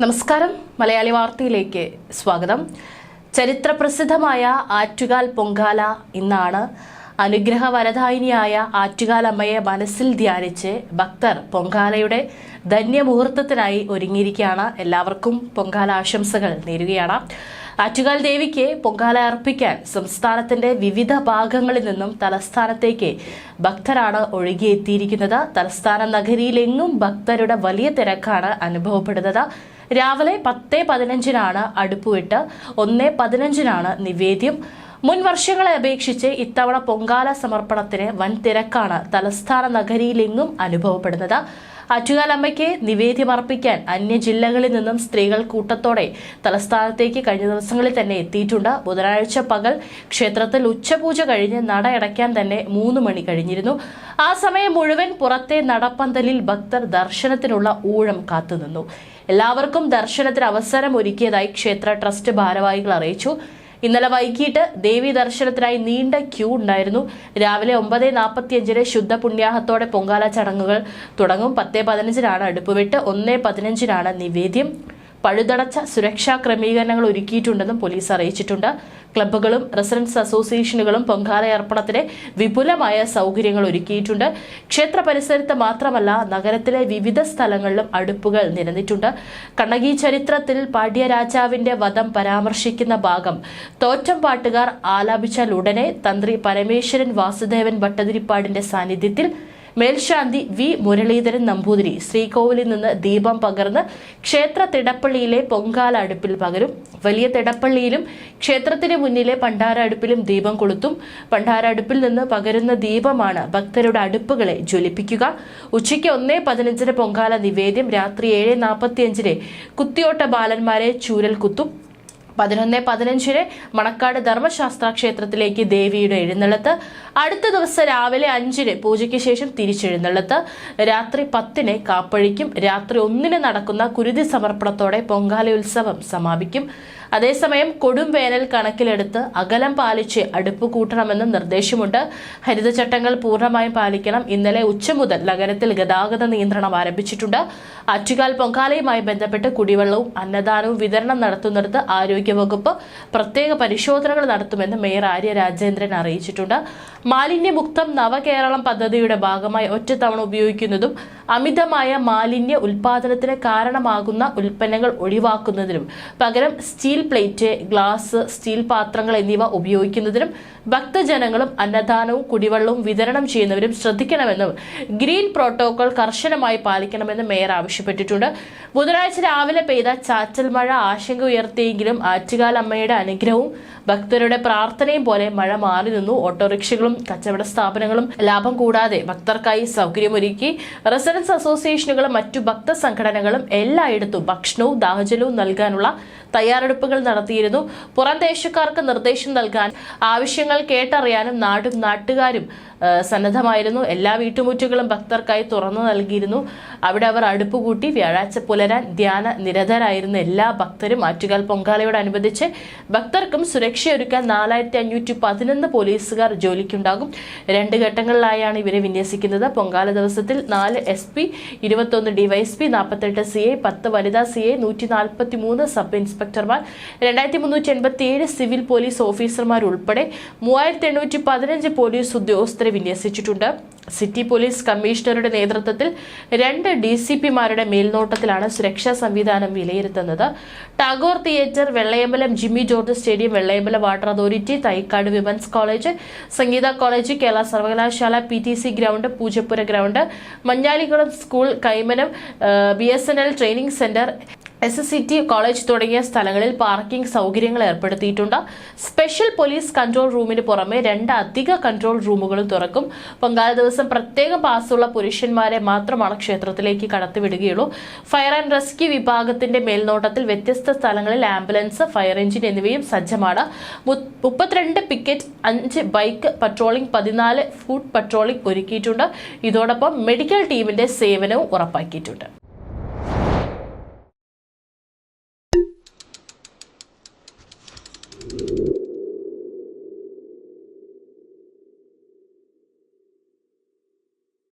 നമസ്കാരം. മലയാളി വാർത്തയിലേക്ക് സ്വാഗതം. ചരിത്രപ്രസിദ്ധമായ ആറ്റുകാൽ പൊങ്കാല ഇന്നാണ് അനുഗ്രഹ വരദായിനിയായ ആറ്റുകാലമ്മയെ മനസ്സിൽ ധ്യാനിച്ച് ഭക്തർ പൊങ്കാലയുടെ ധന്യമുഹൂർത്തത്തിനായി ഒരുങ്ങിയിരിക്കുകയാണ്. എല്ലാവർക്കും പൊങ്കാല ആശംസകൾ നേരുകയാണ്. ആറ്റുകാൽ ദേവിക്ക് പൊങ്കാല അർപ്പിക്കാൻ സംസ്ഥാനത്തിന്റെ വിവിധ ഭാഗങ്ങളിൽ നിന്നും തലസ്ഥാനത്തേക്ക് ഭക്തരാണ് ഒഴുകിയെത്തിയിരിക്കുന്നത്. തലസ്ഥാന നഗരിയിലെങ്ങും ഭക്തരുടെ വലിയ തിരക്കാണ് അനുഭവപ്പെടുന്നത്. രാവിലെ പത്ത് പതിനഞ്ചിനാണ് അടുപ്പുവിട്ട് ഒന്ന് പതിനഞ്ചിനാണ് നിവേദ്യം. മുൻ വർഷങ്ങളെ അപേക്ഷിച്ച് ഇത്തവണ പൊങ്കാല സമർപ്പണത്തിന് വൻ തിരക്കാണ് തലസ്ഥാന നഗരിയിലെങ്ങും അനുഭവപ്പെടുന്നത്. അറ്റുകാലമ്മയ്ക്ക് നിവേദ്യമർപ്പിക്കാൻ അന്യ ജില്ലകളിൽ നിന്നും സ്ത്രീകൾ കൂട്ടത്തോടെ തലസ്ഥാനത്തേക്ക് കഴിഞ്ഞ ദിവസങ്ങളിൽ തന്നെ എത്തിയിട്ടുണ്ട്. ബുധനാഴ്ച പകൽ ക്ഷേത്രത്തിൽ ഉച്ചപൂജ കഴിഞ്ഞ് നട അടയ്ക്കാൻ തന്നെ മൂന്ന് മണി കഴിഞ്ഞിരുന്നു. ആ സമയം മുഴുവൻ പുറത്തെ നടപ്പന്തലിൽ ഭക്തർ ദർശനത്തിനുള്ള ഊഴം കാത്തുനിന്നു. എല്ലാവർക്കും ദർശനത്തിന് അവസരം ഒരുക്കിയതായി ക്ഷേത്ര ട്രസ്റ്റ് ഭാരവാഹികൾ അറിയിച്ചു. ഇന്നലെ വൈകിട്ട് ദേവി ദർശനത്തിനായി നീണ്ട ക്യൂ ഉണ്ടായിരുന്നു. രാവിലെ ഒമ്പത് നാൽപ്പത്തിയഞ്ചിന് ശുദ്ധ പുണ്യാഹത്തോടെ പൊങ്കാല ചടങ്ങുകൾ തുടങ്ങും. പത്ത് പതിനഞ്ചിനാണ് അടുപ്പുവിട്ട് ഒന്ന് പതിനഞ്ചിനാണ് നിവേദ്യം. പഴുതടച്ച സുരക്ഷാ ക്രമീകരണങ്ങൾ ഒരുക്കിയിട്ടുണ്ടെന്നും പോലീസ് അറിയിച്ചിട്ടുണ്ട്. ക്ലബ്ബുകളും റെസിഡൻസ് അസോസിയേഷനുകളും പൊങ്കാലയർപ്പണത്തിന് വിപുലമായ സൗകര്യങ്ങൾ ഒരുക്കിയിട്ടുണ്ട്. ക്ഷേത്ര പരിസരത്ത് മാത്രമല്ല നഗരത്തിലെ വിവിധ സ്ഥലങ്ങളിലും അടുപ്പുകൾ നിരന്നിട്ടുണ്ട്. കണ്ണകി ചരിത്രത്തിൽ പാണ്ഡ്യരാജാവിന്റെ വധം പരാമർശിക്കുന്ന ഭാഗം തോറ്റം പാട്ടുകാർ ആലാപിച്ചാൽ ഉടനെ തന്ത്രി പരമേശ്വരൻ വാസുദേവൻ ഭട്ടതിരിപ്പാടിന്റെ സാന്നിധ്യത്തിൽ മേൽശാന്തി വി മുരളീധരൻ നമ്പൂതിരി ശ്രീകോവിലിൽ നിന്ന് ദീപം പകർന്ന് ക്ഷേത്ര തിടപ്പള്ളിയിലെ പൊങ്കാല അടുപ്പിൽ പകരും. വലിയ തിടപ്പള്ളിയിലും ക്ഷേത്രത്തിന് മുന്നിലെ പണ്ടാര അടുപ്പിലും ദീപം കൊളുത്തും. പണ്ടാര അടുപ്പിൽ നിന്ന് പകരുന്ന ദീപമാണ് ഭക്തരുടെ അടുപ്പുകളെ ജ്വലിപ്പിക്കുക. ഉച്ചയ്ക്ക് ഒന്നേ പതിനഞ്ചിന് പൊങ്കാല നിവേദ്യം രാത്രി ഏഴ് നാൽപ്പത്തിയഞ്ചിന് കുത്തിയോട്ട ബാലന്മാരെ ചൂരൽ കുത്തും. പതിനൊന്ന് പതിനഞ്ചിന് മണക്കാട് ധർമ്മശാസ്ത്ര ക്ഷേത്രത്തിലേക്ക് ദേവിയുടെ എഴുന്നള്ളത്ത്. അടുത്ത ദിവസം രാവിലെ അഞ്ചിന് പൂജയ്ക്ക് ശേഷം തിരിച്ചെഴുന്നള്ളത്ത്. രാത്രി പത്തിന് കാപ്പഴിക്കും. രാത്രി ഒന്നിന് നടക്കുന്ന കുരുതി സമർപ്പണത്തോടെ പൊങ്കാല ഉത്സവം സമാപിക്കും. അതേസമയം കൊടും വേനൽ കണക്കിലെടുത്ത് അകലം പാലിച്ച് അടുപ്പ് കൂട്ടണമെന്നും നിർദ്ദേശമുണ്ട്. ഹരിതചട്ടങ്ങൾ പൂർണമായും പാലിക്കണം. ഇന്നലെ ഉച്ച മുതൽ നഗരത്തിൽ ഗതാഗത നിയന്ത്രണം ആരംഭിച്ചിട്ടുണ്ട്. ആറ്റുകാൽ പൊങ്കാലയുമായി ബന്ധപ്പെട്ട് കുടിവെള്ളവും അന്നദാനവും വിതരണം നടത്തുന്നിടത്ത് ആരോഗ്യവകുപ്പ് പ്രത്യേക പരിശോധനകൾ നടത്തുമെന്ന് മേയർ ആര്യ രാജേന്ദ്രൻ അറിയിച്ചിട്ടുണ്ട്. മാലിന്യമുക്തം നവകേരളം പദ്ധതിയുടെ ഭാഗമായി ഒറ്റത്തവണ ഉപയോഗിക്കുന്നതും അമിതമായ മാലിന്യ ഉൽപാദനത്തിന് കാരണമാകുന്ന ഉൽപ്പന്നങ്ങൾ ഒഴിവാക്കുന്നതിനും പകരം സ്റ്റീൽ പ്ലേറ്റ് ഗ്ലാസ് സ്റ്റീൽ പാത്രങ്ങൾ എന്നിവ ഉപയോഗിക്കുന്നതിനും ഭക്തജനങ്ങളും അന്നദാനവും കുടിവെള്ളവും വിതരണം ചെയ്യുന്നവരും ശ്രദ്ധിക്കണമെന്നും ഗ്രീൻ പ്രോട്ടോകോൾ കർശനമായി പാലിക്കണമെന്നും മേയർ ആവശ്യപ്പെട്ടിട്ടുണ്ട്. ബുധനാഴ്ച രാവിലെ പെയ്ത ചാറ്റൽ മഴ ആശങ്ക ഉയർത്തിയെങ്കിലും ആറ്റുകാലമ്മയുടെ അനുഗ്രഹവും ഭക്തരുടെ പ്രാർത്ഥനയും പോലെ മഴ മാറി നിന്നു. ഓട്ടോറിക്ഷകളും കച്ചവട സ്ഥാപനങ്ങളും ലാഭം കൂടാതെ ഭക്തർക്കായി സൗകര്യമൊരുക്കി. റെസിഡൻസ് അസോസിയേഷനുകളും മറ്റു ഭക്ത സംഘടനകളും എല്ലായിടത്തും ഭക്ഷണവും ദാഹജലവും നൽകാനുള്ള തയ്യാറെടുപ്പുകൾ നടത്തിയിരുന്നു. പുറം ദേശക്കാർക്ക് നിർദ്ദേശം നൽകാൻ ആവശ്യങ്ങൾ കേട്ടറിയാനും നാടും നാട്ടുകാരും സന്നദ്ധമായിരുന്നു. എല്ലാ വീട്ടുമുറ്റുകളും ഭക്തർക്കായി തുറന്നു നൽകിയിരുന്നു. അവിടെ അവർ അടുപ്പ് കൂട്ടി വ്യാഴാഴ്ച പുലരാൻ ധ്യാന നിരതരായിരുന്ന എല്ലാ ഭക്തരും ആറ്റുകാൽ പൊങ്കാലയോടനുബന്ധിച്ച് ഭക്തർക്കും സുരക്ഷയൊരുക്കാൻ നാലായിരത്തി അഞ്ഞൂറ്റി പതിനൊന്ന് പോലീസുകാർ ജോലിക്കുണ്ടാകും. രണ്ട് ഘട്ടങ്ങളിലായാണ് ഇവരെ വിന്യസിക്കുന്നത്. പൊങ്കാല ദിവസത്തിൽ നാല് എസ് പി ഇരുപത്തൊന്ന് ഡിവൈഎസ്പി നാൽപ്പത്തെട്ട് സി എ പത്ത് വനിതാ സി എ നൂറ്റി നാൽപ്പത്തി മൂന്ന് സബ് ഇൻസ്പെക്ടർമാർ രണ്ടായിരത്തി മുന്നൂറ്റി എൺപത്തി ഏഴ് സിവിൽ പോലീസ് ഓഫീസർമാർ ഉൾപ്പെടെ മൂവായിരത്തി എണ്ണൂറ്റി പതിനഞ്ച് പോലീസ് ഉദ്യോഗസ്ഥരെ വിന്യസിച്ചിട്ടുണ്ട്. സിറ്റി പോലീസ് കമ്മീഷണറുടെ നേതൃത്വത്തിൽ രണ്ട് ഡി സി പിമാരുടെ മേൽനോട്ടത്തിലാണ് സുരക്ഷാ സംവിധാനം വിലയിരുത്തുന്നത്. Tagore theatre Vellayambalam Jimmy George stadium Vellayambalam water authority Thycaud women's college Sangeetha college Kerala സർവകലാശാല P T C ground Poojappura ground Manjalikulam school Kaimanam B S N L training centre S S C T college തുടങ്ങിയ സ്ഥലങ്ങളിൽ parking സൗകര്യങ്ങൾ ഏർപ്പെടുത്തിയിട്ടുണ്ട്. Special police control റൂമിന് പുറമെ രണ്ട് അധിക control റൂമുകളും തുറക്കും. പൊങ്കാല ദിവസം പ്രത്യേകം പാസ്സുള്ള പുരുഷന്മാരെ മാത്രമാണ് ക്ഷേത്രത്തിലേക്ക് കടത്തിവിടുകയുള്ളൂ. ഫയർ ആൻഡ് റെസ്ക്യൂ വിഭാഗത്തിന്റെ മേൽനോട്ടത്തിൽ വ്യത്യസ്ത സ്ഥലങ്ങളിൽ ആംബുലൻസ് ഫയർ എഞ്ചിൻ എന്നിവയും സജ്ജമാണ്. മുപ്പത്തിരണ്ട് പിക്കറ്റ് അഞ്ച് ബൈക്ക് പട്രോളിംഗ് പതിനാല് ഫുഡ് പട്രോളിംഗ് ഒരുക്കിയിട്ടുണ്ട്. ഇതോടൊപ്പം മെഡിക്കൽ ടീമിന്റെ സേവനവും ഉറപ്പാക്കിയിട്ടുണ്ട്.